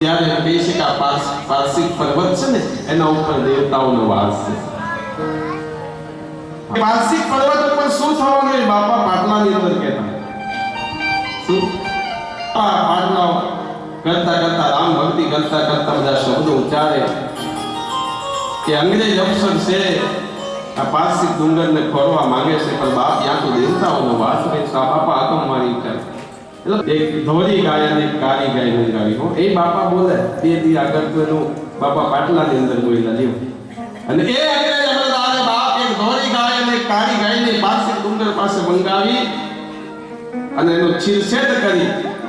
ત્યારે કહે પાસ પારસિક પર્વત છે ને એના ઉપર દેવતાઓનો વાસ છે પારસિક પર્વત ઉપર શું થવાનું એ બાપા પાટલાની અંદર કહેતા શું આ પાટલા કરતા કરતા રામ ભક્તિ કરતા કરતા બધા શબ્દો ઉચ્ચારે કે અંગ્રેજ અફસર છે આ પારસિક ડુંગરને ખોરવા માંગે છે પણ બાપ ત્યાં તો દેવતાઓનો વાસ રહે બાપા આતમ મારી કરે એટલે ધોરી ગાય અને કારી ગાય મંગાવી, હો. એ બાપા બોલે તે દી આગળ એનું બાપા પાટલાની અંદર કોઈ લ્યો. અને અને મંગાવી અને એનો છીરછેદ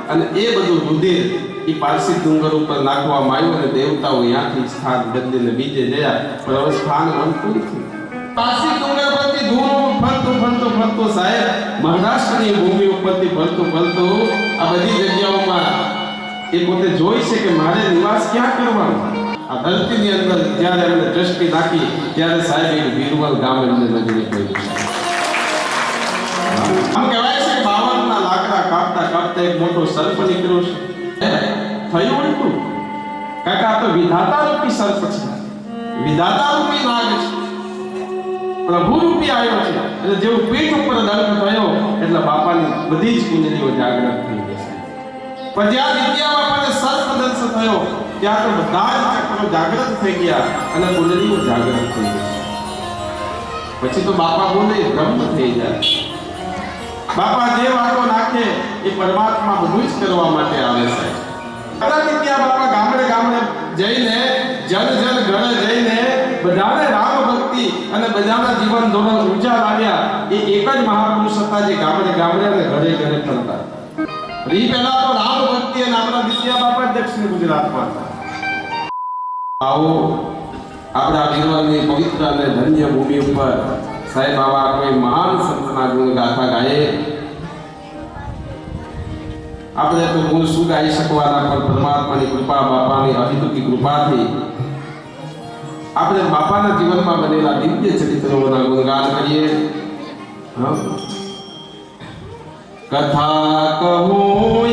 અને એ બધું રુધિર એ પારસી ડુંગર ઉપર નાખવામાં આવ્યું અને દેવતાઓ ત્યાંથી સ્થાન બદલીને બીજે ગયા પણ હવે સ્થાન પારસી ડુંગર પરથી ધૂમ ફરતું ફરતું ફરતું સાહેબ. મહારાષ્ટ્રની ભૂમિ ઉપરથી ફરતું ફરતું આ બધી જગ્યાઓમાં એ પોતે જોઈ છે કે મારે નિવાસ ક્યાં કરવાનો? આ ધરતીની અંદર જ્યારે એમને દ્રષ્ટિ નાખી ત્યારે સાહેબ એ વીરવલ ગામ એમને નજરે પડ્યું આમ કહેવાય છે, બાવનના લાકડા કાપતા કાપતા એક મોટો સર્પ નીકળ્યો છે. થયું ઉલટું? કાકા તો વિધાતા રૂપી સર્પ છે. વિધાતા રૂપી નાગ છે. પ્રભુ રૂપી આવ્યો છે. એટલે જેવું પીઠ ઉપર દંડ થયો, એટલે બાપાની બધી જ કુંડલીઓ જાગૃત થઈ ગઈ. પણ જ્યાં વિદ્યા બાપાને સર્પ દંશ થયો, ત્યાં તો બધા જ ચક્રો જાગૃત થઈ ગયા અને કુંડલીઓ જાગૃત થઈ ગઈ. પછી તો બાપા બોલે બ્રહ્મ થઈ જાય. બાપા જે વાતો નાખે, એ પરમાત્મા બધું જ કરવા માટે આવે છે. કદાચ ત્યાં બાપા ગામડે ગામડે જઈને, જન જન ઘરે જઈને બધાને રામ અને બધાના જીવન ધોરણ ઊંચા લાવ્યા એ એક જ મહાપુરુષ હતા જે ગામડે ગામડે અને ઘરે ઘરે ફરતા. રી પહેલા તો રામ ભક્તિ અને આપણા વિદ્યા બાપા દક્ષિણ ગુજરાતમાં આવો, આપણા વિરવાની પવિત્ર અને ધન્ય ભૂમિ ઉપર સાહેબ આવા કોઈ મહાન સંતના ગુણ ગાથા ગાયે આપણે તો ગુણ શું ગાઈ શકવાના પણ પરમાત્માની કૃપા બાપાની અહિતુકી કૃપાથી આપણે બાપાના જીવનમાં બનેલા દિવ્ય ચરિત્રોના ગુણગાન કરીએ. કથા કહું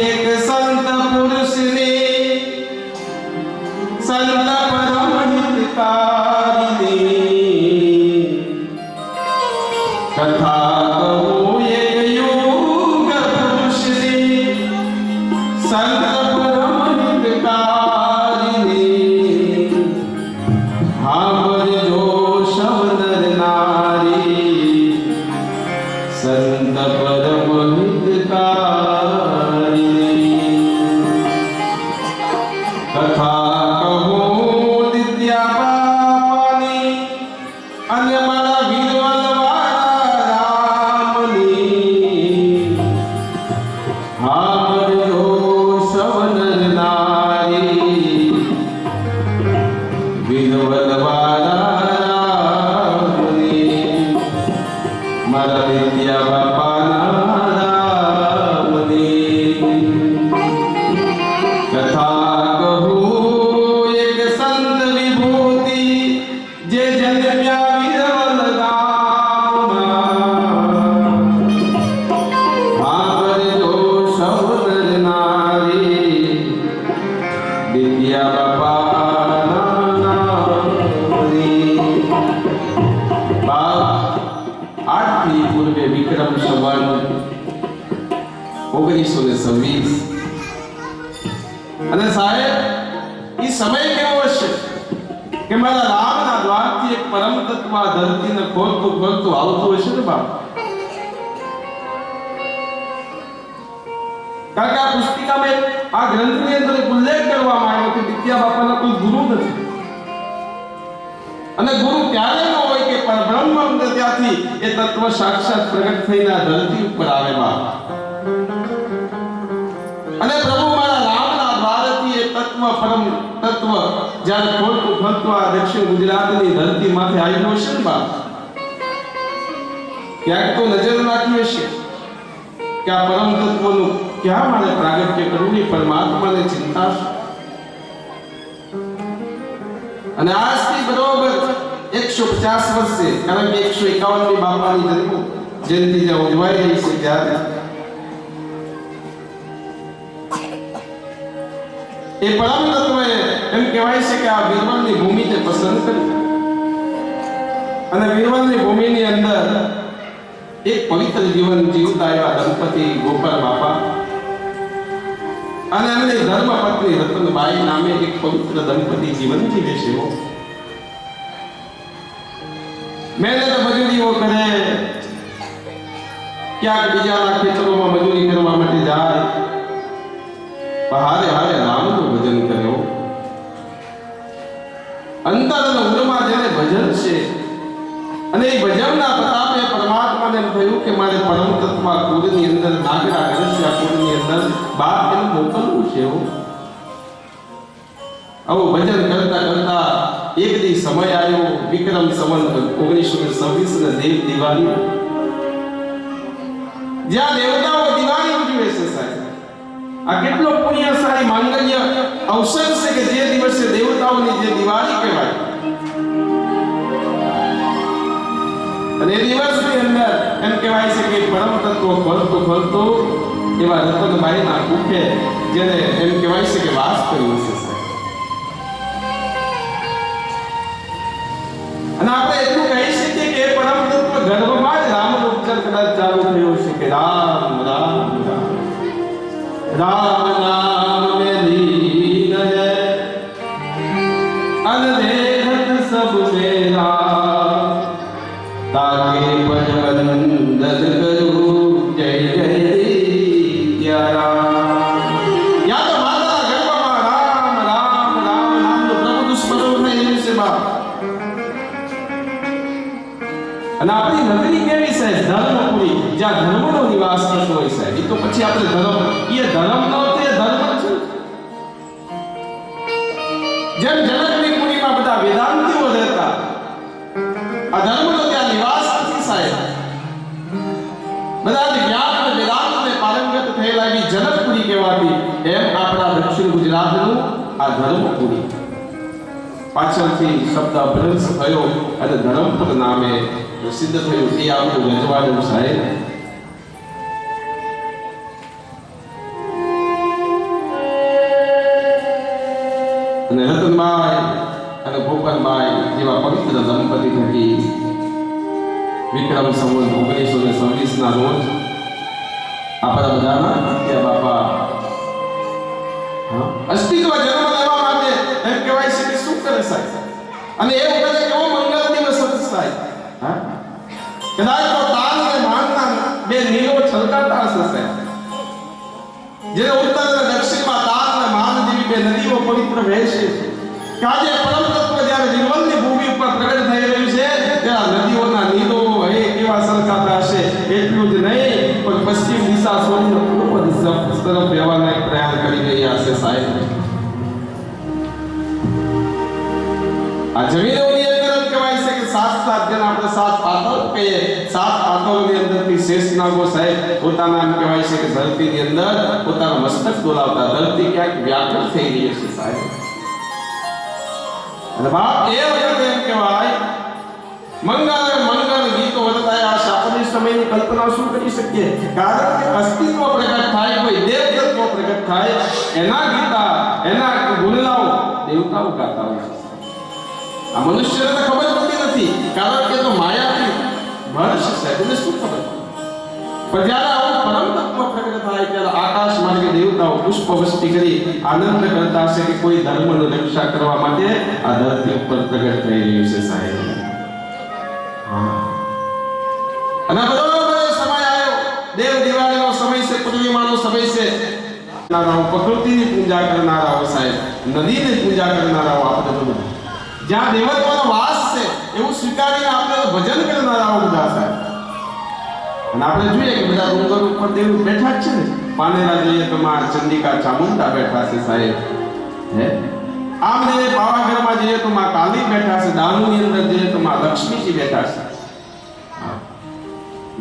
વિક્રમ સંવત ઓગણીસો ને છવ્વીસ અને સાહેબ એ સમય કેવો હશે કે મારા રામના દ્વારથી એક પરમ તત્વ ધરતીને ખોલતું ખોલતું આવતું હશે ને બાપ કારણ કે આ પુસ્તિકામાં આ ગ્રંથની અંદર ઉલ્લેખ કરવામાં આવ્યો કે વિદ્યા બાપાના કોઈ ગુરુ નથી અને ગુરુ ત્યારે ન પરબ્રહ્મ અંદર ત્યાંથી એ તત્વ સાક્ષાત પ્રગટ થઈને આ ધરતી ઉપર આવે અને પ્રભુ મારા રામના એ તત્વ પરમ તત્વ જ્યારે ખોટું ફરતું આ દક્ષિણ ગુજરાતની ધરતી માથે આવ્યું હશે ને બાપ ક્યાંક તો નજર નાખી હશે કે આ પરમ તત્વનું ક્યાં મારે પ્રાગટ્ય કરવું નહીં, પરમાત્માને ચિંતા અને આજથી બરોબર એકસો પચાસ વર્ષે કારણ કે એકસો એકાવનમી બાપાની જન્મ જયંતિ જ્યાં ઉજવાઈ રહી છે ત્યારે એ પરમ તત્વએ એમ કહેવાય છે કે આ વીરવલની ભૂમિને પસંદ કરી અને વીરવલની ભૂમિની અંદર એક પવિત્ર જીવન જીવતા એવા દંપતી ગોપાલ બાપા અને એમની ધર્મ પત્ની રતનબાઈ નામે એક પવિત્ર દંપતી જીવન જીવે છે. મહેનત મજૂરીઓ કરે. ક્યાંક બીજાના ખેતરોમાં મજૂરી કરવા માટે જાય. હારે હારે રામનું ભજન કર્યો અંતર અને ઉરમાં જેને ભજન છે, અને એ ભજનના પ્રતાપે પરમાત્માને થયું કે મારે પરમ તત્વ કુળની અંદર નાગરા ઘનશ્યા કુળની અંદર બાપ એને મોકલવું છે એવું આવું ભજન કરતા કરતા એક દી સમય આવ્યો વિક્રમ સંવત ઓગણીસો ને છવ્વીસ ને દેવ દિવાળી જ્યાં દેવતાઓ દિવાળી ઉજવે છે સાહેબ આ કેટલો પુણ્યશાળી માંગલ્ય અવસર છે કે જે દિવસે દેવતાઓની જે દિવાળી કહેવાય અને દિવસની અંદર એમ કહેવાય છે કે પરમ તત્વ ખોલતો ખોલતો એવા રતનબાઈના કુખે જેને એમ કહેવાય છે કે વાસ કર્યો છે અને આપણે એટલું કહી શકીએ કે એ પરમ તત્વ ગર્ભમાં જ રામ ઉચ્ચાર કદાચ ચાલુ થયો છે કે રામ રામ રામ. રામ નામ અને આપણી નગરી કેવી સાહેબ ધર્મપુરી જ્યાં ધર્મનો નિવાસ થતો હોય સાહેબ એ તો પછી આપણે ધર્મ એ ધર્મ નો તે ધર્મ છે. જેમ જનકની પુરીમાં બધા વેદાંતિઓ રહેતા, આ ધર્મનો ત્યાં નિવાસ નથી સાહેબ. બધા જ્ઞાન અને વેદાંત અને પારંગત થયેલા એવી જનકપુરી કહેવાતી, એમ આપણા દક્ષિણ ગુજરાતનું આ ધર્મપુરી. પાછળથી શબ્દ અભ્રંશ થયો અને ધરમપુર નામે પ્રસિદ્ધ થયું એ આપણું રજવાડું સાહેબ અને રતનબાઈ અને ગોપાલબાઈ જેવા પવિત્ર દંપતી થકી વિક્રમ સંવત ઓગણીસો ને છવ્વીસના રોજ આપણા બધાના અત્યા બાપા અસ્તિત્વ જન્મ લેવા માટે એમ કહેવાય છે કે શું કરે સાહેબ અને એ વખતે કેવો મંગળ દિવસ હતો સાહેબ? કદાચ નદીઓ પવિત્ર નીલો હે સરકાતા હશે એટલું જ નહીં, પણ પશ્ચિમ દિશા છોડીને પૂર્વ દિશા તરફ કરી રહ્યા છે સાહેબ. આ કહેવાય છે કે સાત સાત જેને આપણે સાત પાતળ કહીએ સાત પાતળોની અંદરથી શેષ નાગો સાહેબ પોતાના એમ કહેવાય છે કે ધરતીની અંદર પોતાનું મસ્તક ડોલાવતા ધરતી ક્યાંક વ્યાકુળ થઈ રહી છે સાહેબ અને બાપ એ વખતે એમ કહેવાય મંગળ મંગળ ગીતો વધતા આ શાપની સમયની કલ્પના શું કરી શકીએ કારણ કે અસ્તિત્વ પ્રગટ થાય કોઈ દેવ તત્વ પ્રગટ થાય એના ગીતા એના ગુણગાઓ દેવતાઓ ગાતા હોય છે આ મનુષ્યને તો ખબર પડતી નથી કારણ કે તો માયાથી મનુષ્ય સાહેબ એને શું ખબર પણ જ્યારે આવું પરમ તત્વ પ્રગટ થાય ત્યારે આકાશ માર્ગે દેવતાઓ પુષ્પ વૃષ્ટિ કરી આનંદ કરતા હશે કે કોઈ ધર્મની રક્ષા કરવા માટે આ ધરતી ઉપર પ્રગટ થઈ રહ્યું છે સાહેબ હા. અને બરોબર એ સમય આવ્યો દેવ દિવાળીનો સમય છે પૂર્ણિમાનો સમય છે કરનારાઓ પ્રકૃતિની પૂજા કરનારાઓ સાહેબ નદીની પૂજા કરનારાઓ આપણે બધા જ્યાં દેવત્વનો વાસ છે, એવું સ્વીકારીને આપણે ભજન કરનારા બધા સાહેબ. અને આપણે જોઈએ કે બધા ડુંગર ઉપર દેવ બેઠા જ છે ને. પાનેરા જોઈએ તો માં ચંડિકા ચામુંડા બેઠા છે સાહેબ. હે? આમ જઈએ પાવાગઢમાં જઈએ તો માં કાલી બેઠા છે, દાનુની અંદર જઈએ તો માં લક્ષ્મીજી બેઠા છે.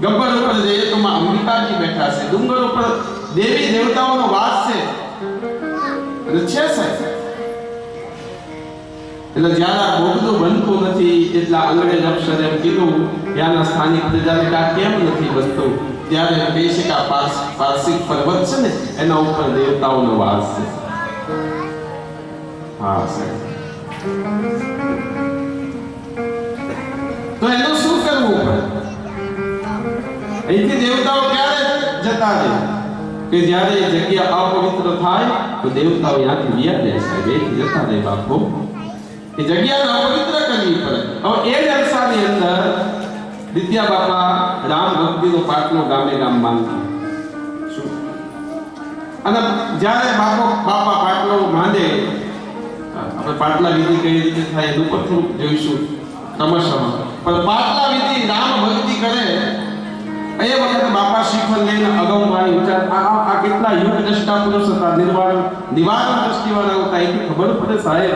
ગબ્બર ઉપર જઈએ તો માં અંબિકાજી બેઠા છે. ડુંગર ઉપર દેવી દેવતાઓનો વાસ છે. અને છે સાહેબ. એટલે જ્યારે આ બોગદું બનતું નથી, એટલા અંગ્રેજ અક્ષર એમ કીધું, ત્યાંના સ્થાનિક પ્રજાને કે આ કેમ નથી બનતું? ત્યારે એમ કહી છે કે આ પારસ- પારસિક પર્વત છે ને, એના ઉપર દેવતાઓનો વાસ છે. હા, સાહેબ. તો એનું શું કરવું પડે અહીંથી દેવતાઓ ક્યારે જતા રહે? કે જ્યારે એ જગ્યા અપવિત્ર થાય, તો દેવતાઓ ત્યાંથી વ્યા જાય સાહેબ અહીંથી જતા રહે બાપુ. એ જગ્યાને અપવિત્ર કરવી પડે. હવે એ જલસાની અંદર દિત્યા બાપા રામ ભક્તિનો પાઠનો ગામે ગામ માંગતા અને જ્યારે બાપો બાપા પાટલો માંડે, આપણે પાટલા વિધિ કઈ રીતે થાય એનું પણ થોડુંક જોઈશું ક્રમશઃ પણ પાટલા વિધિ રામ ભક્તિ કરે, એ વખતે બાપા શિખર લઈને મારી વિચાર, આ- આ કેટલા યુગ દ્રષ્ટા પુરુષ હતા? નિર્વાણ નિવારણ દ્રષ્ટિવાળા હતા એની ખબર પડે સાહેબ.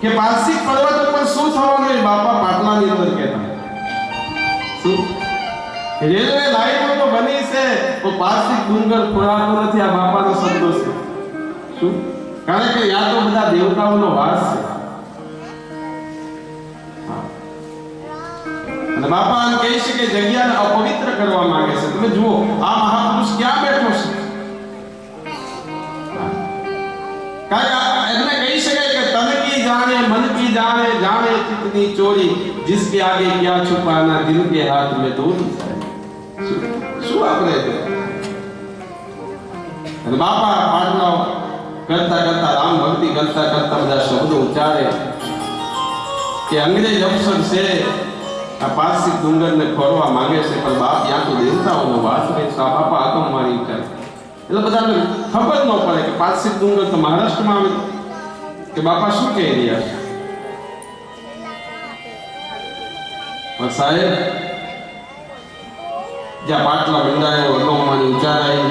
કે પારસિક પર્વત શું થવાનું એ બાપા પાટલાની અંદર કહેતા રેલવે લાઈનો તો બની છે તો પારસિક ડુંગર ખોરાતો નથી, આ બાપાનો શબ્દો છે. કારણ કે યા તો બધા દેવતાઓનો વાસ છે. અને બાપા એમ કહે છે કે જગ્યાને અપવિત્ર કરવા માંગે છે. તમે જુઓ, આ મહાપુરુષ ક્યાં બેઠો છે. કારણ કી જાણે મન કી જાણે જાણે ચિત્તની ચોરી जिसके आगे क्या छुपाना दिल के हाथ में दोरी શું શું આપણે અને બાપા પાટલો કરતા કરતા રામ ભક્તિ કરતા કરતા બધા શબ્દો ઉચ્ચારે કે અંગ્રેજ અફસર છે આ પારસિક ડુંગરને ખોરવા માંગે છે પણ બાપ ત્યાં તો દેવતાઓનો વાસ રહે છે આ બાપા આકમ મારી કરે એટલે બધાને ખબર ન પડે કે પારસિક ડુંગર તો મહારાષ્ટ્રમાં આવે કે બાપા શું કહી રહ્યા પણ સાહેબ જ્યાં પાટલા બંધાયો અગમવાની ઉચ્ચારાઈ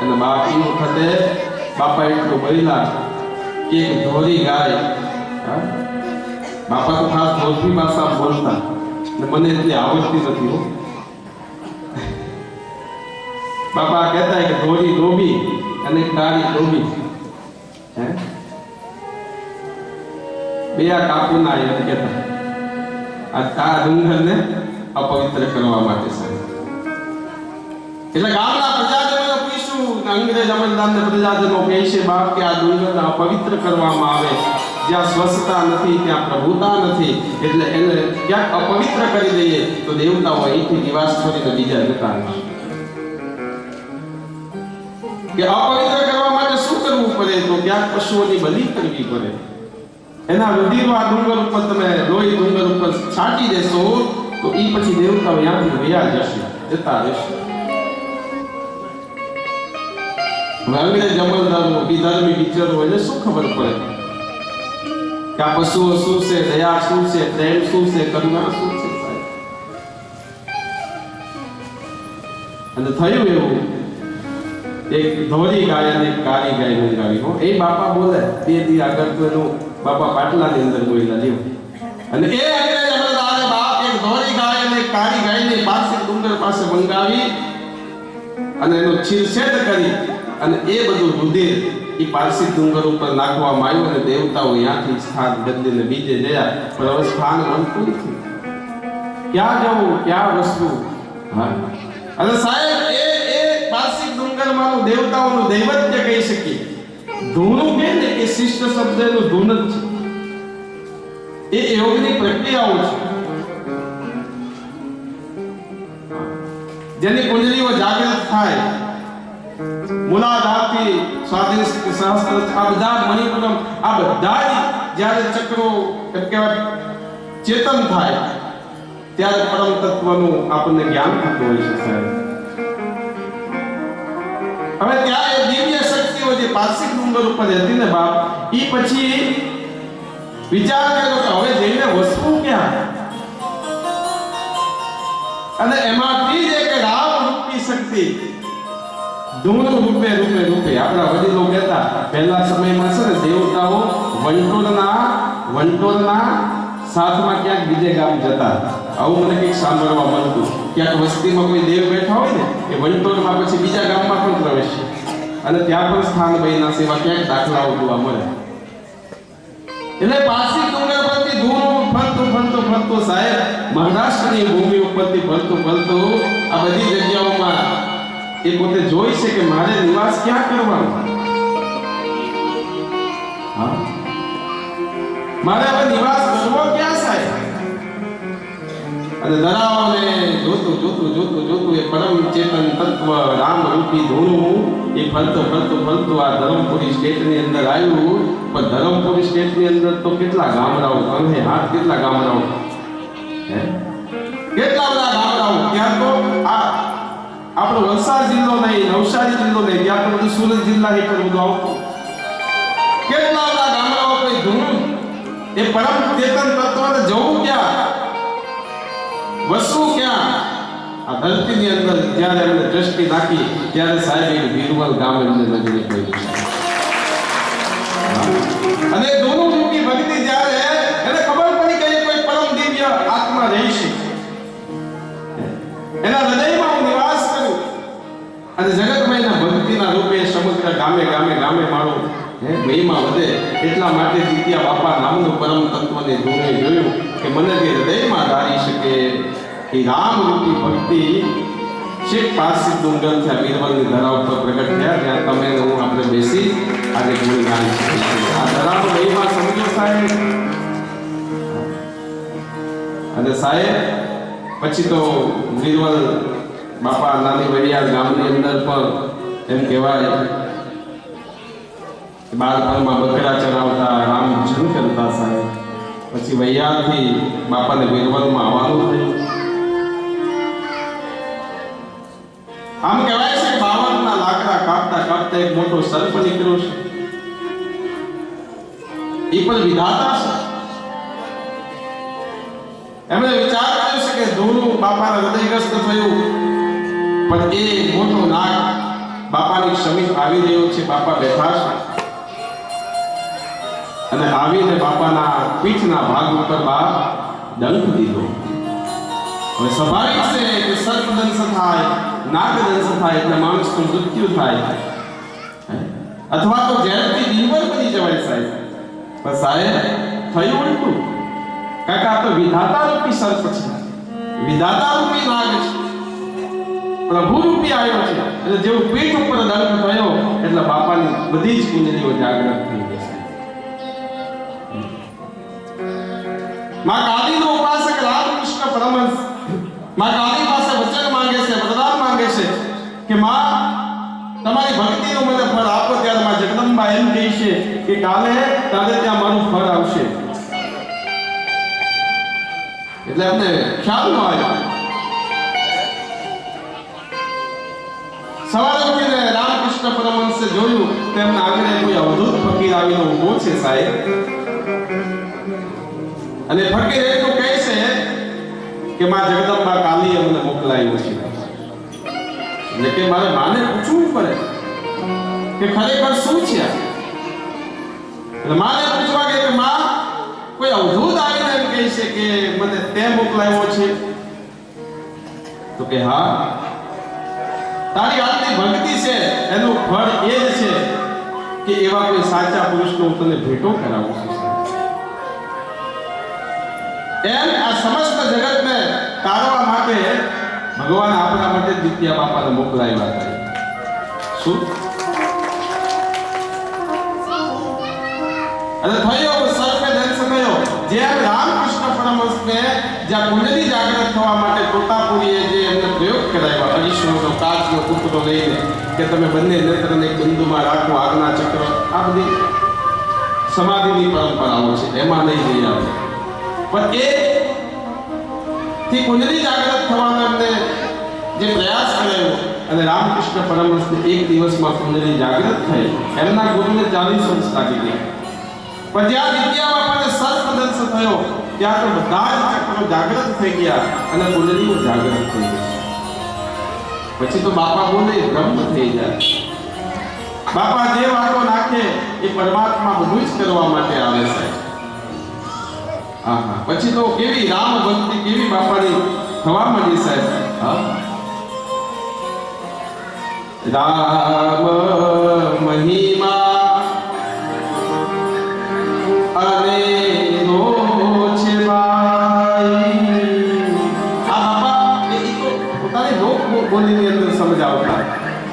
અને બાપ એ વખતે બાપા એટલું બોલ્યા કે એક ધોરી ગાય? બાપા તો ખાસ ધોરી ભાષા બોલતા ને મને એટલી આવડતી નથી હો બાપા કહેતા કે ધોરી ડોબી અને કાળી ડોબી હે બે આ કાપુના કહેતા. આ આ ડુંગરને અપવિત્ર કરવા માટે સાહેબ. એટલે ગામડા પ્રજાજનો પૂછ્યું અંગ્રેજ અમલદારને પ્રજાજનો કહે છે, બાપ, કે આ ડુંગરને અપવિત્ર કરવામાં આવે. જ્યાં સ્વચ્છતા નથી, ત્યાં પ્રભુતા નથી. એટલે એને ક્યાંક અપવિત્ર કરી દઈએ તો દેવતાઓ અહીંથી નિવાસ છોડીને બીજા જતા કે અપવિત્ર કરવા માટે શું કરવું પડે? તો ક્યાંક પશુઓની બલિ કરવી પડે. એના રુધિરમાં ડુંગર ઉપર તમે લોહી ડુંગર ઉપર છાંટી દેશો, તો એ પછી દેવતાઓ ત્યાંથી વયા જશે, જતા રહેશે. હવે અંગ્રેજ અમલદારનો વિધર્મી વિચારો હોય શું ખબર પડે? કે આ પશુઓ શું છે, દયા શું છે, પ્રેમ શું છે, કરુણા શું છે અને થયું એવું, એક ધોરી ગાય અને કારી ગાય મંગાવી, હો. એ બાપા બોલે બે દી આગળ તો એનું બાપા પાટલાની અંદર ગોયલા લ્યો અને એ બાપ એક ધોરી ગાય અને કાળી ગાયને પારસી ડુંગર પાસે મંગાવી અને એનો છીરછેદ કરી અને એ બધું રુધિર એ પારસી ડુંગર ઉપર નાખવામાં આવ્યું અને દેવતાઓ ત્યાંથી સ્થાન બદલીને બીજે ગયા. પણ હવે ક્યાં જવું, ક્યાં વસ્તુ? હા. અને સાહેબ, એ ડુંગરમાંનું દેવતાઓનું દૈવત્ય કહી શકીએ. ધૂનું કે ને એ શિષ્ટ શબ્દનું ધૂન જ છે એ યોગની પ્રક્રિયાઓ છે જેની કુંડલીઓ જાગૃત થાય મૂલાધારથી સ્વાધીન સહસ્ત્ર આ બધા મણિપુરમ આ બધા જ્યારે ચક્રો એમ ચેતન થાય ત્યારે પરમ તત્વનું આપણને જ્ઞાન થતું હોય છે સાહેબ હવે ત્યાં જે પારસિક ડુંગર ઉપર હતી ને બાપ, ઈ પછી વિચાર કર્યો કે હવે જઈને વસવું ક્યાં? અને એમાંથી જ એક રામ રૂપી શક્તિ ધૂળ રૂપે રૂપે રૂપે. આપણા વડીલો કહેતા, પહેલા સમયમાં છે ને દેવતાઓ વંટોળના વંટોળના સાથમાં ક્યાંક બીજે ગામ જતા. આવું મને કંઈક સાંભળવા મળતું. ક્યાંક વસ્તીમાં કોઈ દેવ બેઠા હોય ને, એ વંટોળમાં પછી બીજા ગામમાં પણ પ્રવેશે અને ત્યાં પણ સ્થાન બન્યા સેવા ક્યાંક દાખલાઓ જોવા મળે. એટલે પારસી ડુંગર પરથી ધૂળ, ફરતો ફરતો ફરતો સાહેબ, મહારાષ્ટ્રની ભૂમિ ઉપરથી ફરતો ફરતો આ બધી જગ્યાઓમાં એ પોતે જોઈ છે કે મારે નિવાસ ક્યાં કરવાનો? મારે હવે નિવાસ કરવો સાહેબ અને ધરાવને જોતું જોતું જોતું જોતું એ પરમ ચેતન તત્વ રામ રૂપી ધૂણું, એ ફરતું ફરતું ફરતું આ ધરમપુરી સ્ટેટની અંદર આવ્યું. પણ ધરમપુરી સ્ટેટની અંદર તો કેટલા ગામડાઓ અને હાથ કેટલા ગામડાઓ? હે? કેટલા બધા ગામડાઓ? ત્યાં તો આ આપણો વલસાડ જિલ્લો નહીં, નવસારી જિલ્લો નહીં, ત્યાં તો બધું સુરત જિલ્લા હેઠળ બધું આવતું. કેટલા બધા ગામડાઓ કોઈ ધૂણું? એ પરમ ચેતન તત્વને જવું ક્યાં? વસવું ક્યાં? આ ધરતીની અંદર જ્યારે એમને દ્રષ્ટિ નાખી ત્યારે સાહેબ એક વીરવલ ગામ એમને નજરે પડ્યું અને દોનું રૂપી ભક્તિ જ્યારે, એને ખબર પડી કે કોઈ પરમ દિવ્ય આત્મા રહી છે એના હૃદયમાં હું નિવાસ કરું. અને જગતમયના ભક્તિના રૂપે સમગ્ર ગામે ગામે ગામે મારો મહિમા વધે. એટલા માટે દિત્યા બાપા નામનું પરમ તત્વને ધૂણે જોયું કે મને જે હૃદયમાં ધારી શકે એ રામ રૂપી ભક્તિ શેખ પારસી ડુંગર છે બીરબલની ધરા ઉપર પ્રગટ થયા ત્યાં તમે ને હું આપણે બેસી આજે ગુણ ગાઈ શકીએ આ ધરાનો મહિમા સમજો સાહેબ અને સાહેબ પછી તો બીરબલ બાપા નાની વડિયાળ ગામની અંદર પણ એમ કહેવાય કે બાળપણમાં બકરા ચરાવતા રામ ભજન કરતા સાહેબ પછી વૈયાથી બાપાને બીરબલમાં આવવાનું થયું આમ કહેવાય છે બાવળના લાકડા કાપતા કાપતા એક મોટો સર્પ નીકળ્યો છે. એ પણ વિધાતા છે? એમણે વિચાર કર્યો છે કે ધૂનું બાપાના હૃદયગ્રસ્ત થયું, પણ એ મોટો નાગ બાપાની સમીપ આવી રહ્યો છે, બાપા બેઠા છે. અને આવીને બાપાના પીઠના ભાગ ઉપર બાપ દંડ દીધો. હવે સ્વાભાવિક છે કે સર્પ દંશ થાય. નાગ દંશ થાય એટલે માણસનું મૃત્યુ થાય હે? અથવા તો ઝેરથી ડીંબર બની જવાય સાહેબ પણ સાહેબ થયું ઉલટું કાકા આ તો વિધાતા રૂપી સર્પ છે વિધાતા રૂપી નાગ છે પ્રભુ રૂપી આવ્યો છે એટલે જેવું પીઠ ઉપર દંડ થયો એટલે બાપાની બધી જ કુંડલીઓ જાગૃત થઈ ગઈ છે। માં કાળીનો ઉપાસક રામકૃષ્ણ પરમહંસમાં કાળી પાસે વચન માંગે છે વરદાન માંગે છે કે માં, તમારી ભક્તિનું મને ફળ આપો ત્યારે માં જગદંબા એમ કહે છે કે કાલે તારે ત્યાં મારું ફળ આવશે. એટલે એમને ખ્યાલ ન આવ્યો સવારે ઉઠીને રામકૃષ્ણ પરમહંસે જોયું તેમના આગળ કોઈ અવધૂત ફકીર આવીને ઊભો છે સાહેબ. અને ફકીર એટલું કહે છે કે, માં જગદંબા કાલી અમને મોકલાયું છે. એટલે કે મારે માને પૂછવું પડે કે ખરેખર શું છે એટલે માને પૂછવા કે કે માં, કોઈ અવધૂત આવીને એમ કહે છે કે મને તે મોકલાયો છે? તો કે હા. તારી આટલી ભક્તિ છે, એનું ફળ એ જ છે કે એવા કોઈ સાચા પુરુષનો હું તને ભેટો કરાવું છું એમ આ સમસ્ત જગતને તારવા માટે ભગવાન આપણા માટે દિત્યા બાપાને મોકલાવ્યા હતા શું? અને થયો સર્વે દંશ થયો જ્યાં રામકૃષ્ણ પરમહંસને જ્યાં કુંડલી જાગૃત થવા માટે તોતાપુરીએ જે એમને પ્રયોગ કરાવ્યા હરીશ્વરનો કાચનો કૂતરો લઈને કે તમે બંને નેત્રને બિંદુમાં રાખો, આજ્ઞા ચક્ર, આ બધી સમાધિની પરંપરાઓ છે, એમાં નહીં જઈ આવે. પણ એ થી પુનરી જાગૃત થવાનો એમને જે પ્રયાસ કર્યો અને રામકૃષ્ણ પરમહંસને એક દિવસમાં પુનરી જાગૃત થઈ. એમના ગુરુને વર્ષ લાગી ગયા. પણ જ્યાં વિદ્યામાં બાપાને સર્પદંશ થયો, ત્યાં તો બધા જ ચક્રો જાગૃત થઈ ગયા અને કુંડલીઓ જાગૃત થઈ ગઈ પછી તો બાપા બોલે, બ્રહ્મ થઈ જાય બાપા જે વાતો નાખે એ પરમાત્મા બધું જ કરવા માટે આવે છે. પછી તો કેવી રામ ભક્તિ, કેવી બાપાની થવા માંડી સાહેબ? રામ મહિમા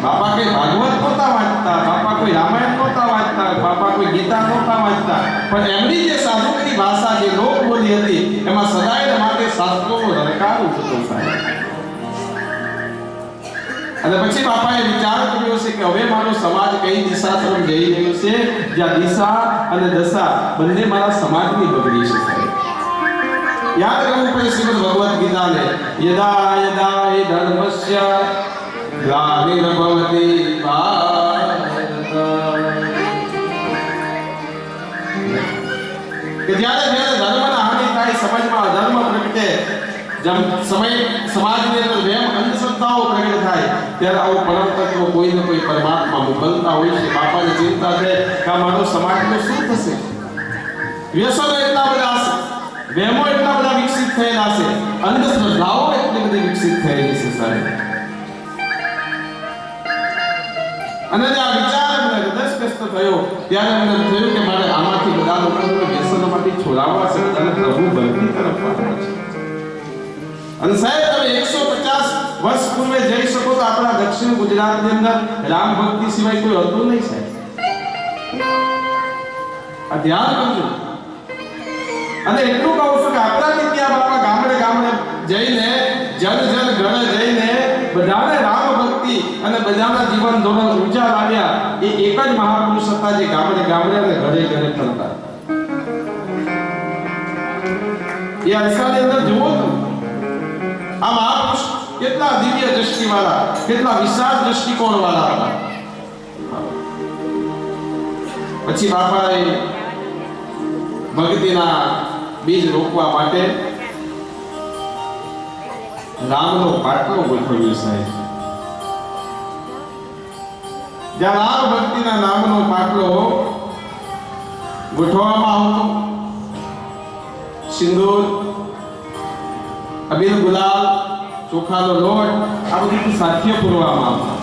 બાપા કોઈ ભાગવત નહોતા વાંચતા, બાપા કોઈ રામાયણ નહોતા વાંચતા, બાપા કોઈ ગીતા પણ એમની જે સાધુની ભાષા, જે લોક બોલી હતી, એમાં સદાય માટે શાસ્ત્રોનો રણકાર ઉઠતો સાહેબ. અને પછી બાપાએ વિચાર કર્યો છે કે હવે મારો સમાજ કઈ દિશા તરફ જઈ રહ્યો છે? જ્યાં દિશા અને દશા બંને મારા સમાજની બગડી છે યાદ કરવું પડે શ્રીમદ ભગવદ્ ગીતાને. યદા યદા એ ધર્મસ્ય ગ્લાનિર્ભવતિ ભારત જેમ સમય, સમાજની અંદર વેમ અંધશ્રદ્ધાઓ પ્રગટ થાય, ત્યારે આવું પરમ તત્વ કોઈ ને કોઈ પરમાત્મા મોકલતા હોય છે. બાપાને ચિંતા છે કે આ મારો સમાજનું શું થશે? વ્યસનો એટલા બધા હશે, વેમો એટલા બધા વિકસિત થયેલા છે અંધશ્રદ્ધાઓ એટલી બધી વિકસિત થયેલી છે સાહેબ. અને જે આ વિચાર મને હૃદયસ્પષ્ટ થયો, ત્યારે મને થયું કે મારે આમાંથી બધા લોકોને વ્યસનોમાંથી છોડાવવા છે. અને પ્રભુ ભક્તિ તરફ વાળવા છે. અને સાહેબ, તમે 150 વર્ષ પૂર્વે જઈ શકો તો આપણા દક્ષિણ ગુજરાતની અંદર રામ ભક્તિ સિવાય કોઈ હતું નહીં અને એટલું કહું છું જન જન જઈને બધાને રામ ભક્તિ અને બધાના જીવન ધોરણ ઊંચા લાવ્યા એ એક જ મહાપુરુષ હતા જે ગામડે ગામડે અને ઘરે ઘરે ફરતા. એ અરસાની અંદર જુઓ તો આ મહાપુરુષ કેટલા દિવ્ય દ્રષ્ટિ વાળા કેટલા વિશાળ દ્રષ્ટિકોણ વાળા હતા પછી બાપાએ ભક્તિના બીજ રોપવા માટે રામનો પાટલો ગોઠવ્યો સાહેબ. જ્યાં રામ ભક્તિના નામનો પાટલો ગોઠવવામાં આવતો, સિંદૂર અબીલ ગુલાલ, ચોખાનો લોટ, આ બધું સાથ્ય પૂરવામાં આવતું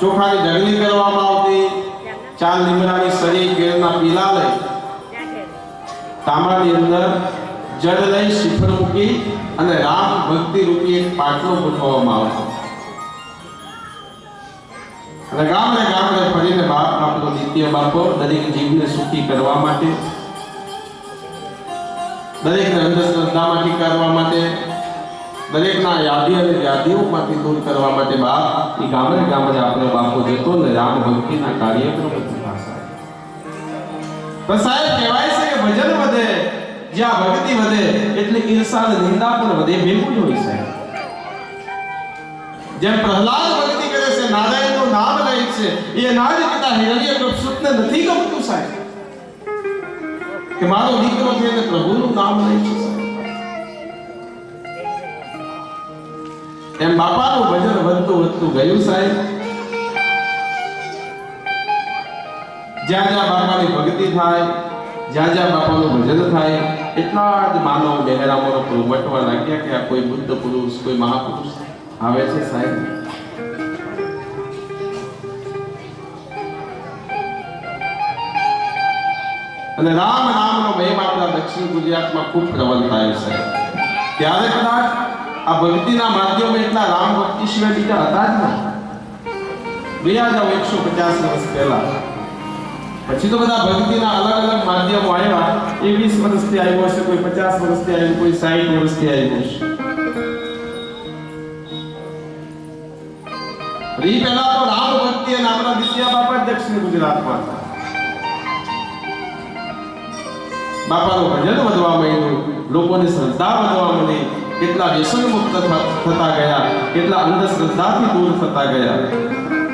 ચોખાની ઢગલી કરવામાં આવતી, ચાર લીમડાની સરી ગેરના પીલા લઈ, તાંબાની અંદર જળ લઈ શિખર મૂકી અને રામ ભક્તિ રૂપી એક પાટલો ગોઠવવામાં આવતો અને ગામડે ગામડે ફરીને બાપ આપણો નિત્ય બાપો દરેક જીવને સુખી કરવા માટે દરેકને અંધશ્રદ્ધામાંથી કરવા માટે, દરેકના યાદી અને યાદીઓમાંથી દૂર કરવા માટે બાપ એ ગામડે ગામડે આપણે બાપો જતો ને રામ ભક્તિના કાર્યક્રમો પણ સાહેબ, કહેવાય છે કે ભજન વધે, જ્યાં ભક્તિ વધે, એટલે ઈર્ષા નિંદા પણ વધે ભેગું હોય સાહેબ. જેમ પ્રહલાદ ભક્તિ કરે છે, નારાયણનું નામ લે છે, એ નાજ પિતા હિરણ્યકશ્યપને નથી ગમતું સાહેબ. કે મારો દીકરો છે એને પ્રભુનું નામ લઈ એમ બાપાનું ભજન વધતું વધતું ગયું સાહેબ. જ્યાં જ્યાં બાપાની ભક્તિ થાય, જ્યાં જ્યાં બાપાનું ભજન થાય, એટલા જ માનવ બહેરામોનો પ્રગટવા લાગ્યા કે આ કોઈ બુદ્ધ પુરુષ, કોઈ મહાપુરુષ આવે છે સાહેબ. અને રામ નામનો મહિમા આપણા દક્ષિણ ગુજરાતમાં ખૂબ પ્રબલ થાય છે. ત્યારે કદાચ આ ભક્તિના માધ્યમે એટલા રામ ભક્તિ સિવાય બીજા હતા જ ને બે હજાર એકસો પચાસ વર્ષ પહેલા. પછી તો બધા ભક્તિના અલગ અલગ માધ્યમો આવ્યા. એ વીસ વર્ષથી આવ્યો હશે કોઈ પચાસ વર્ષથી આવ્યું, કોઈ સાઠ વર્ષથી આવ્યું હશે ઈ પહેલા તો રામ ભક્તિ અને આપણા વિદ્યા બાપા દક્ષિણ ગુજરાતમાં હતા. બાપાનું ભજન વધવા માંડ્યું, લોકોની શ્રદ્ધા વધવા માંડી, કેટલા વ્યસન મુક્ત થતા ગયા, કેટલા અંધશ્રદ્ધાથી દૂર થતા ગયા.